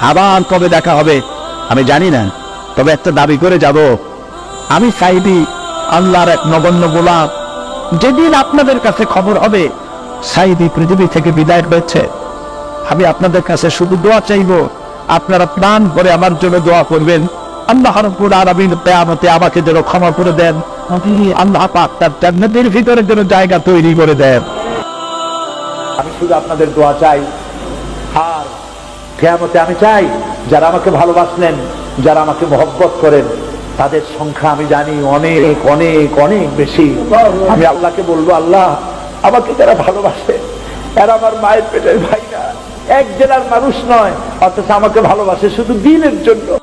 আবার কবে দেখা হবে? আমি জানি না। তবে একটা দাবি করে যাব। আমি সাইদি আল্লাহর এক নগণ্য গোলাম, যেদিন আপনাদের কাছে খবর হবে সাইদি পৃথিবী থেকে বিদায় হয়েছে। আমি আপনাদের কাছে শুধু দোয়া চাইব, আপনারা প্রাণ করে আমার জন্য দোয়া করবেন। আল্লাহ রব্বুল আলামিন কিয়ামতে আমাকে যেন ক্ষমা করে দেন। আল্লাহ পাক তার জান্নাতের ভিতরে যেন জায়গা তৈরি করে দেন। আমি শুধু আপনাদের দোয়া চাই। আর কেয়ামতে আমি চাই, যারা আমাকে ভালোবাসলেন, যারা আমাকে মহব্বত করেন, তাদের সংখ্যা আমি জানি অনেক অনেক অনেক বেশি। আমি আল্লাহকে বলব, আল্লাহ, আমাকে যারা ভালোবাসে, এরা আমার মায়ের পেটের ভাই না এক জেলার মানুষ নয়, অথচ আমাকে ভালোবাসে শুধু দিনের জন্য।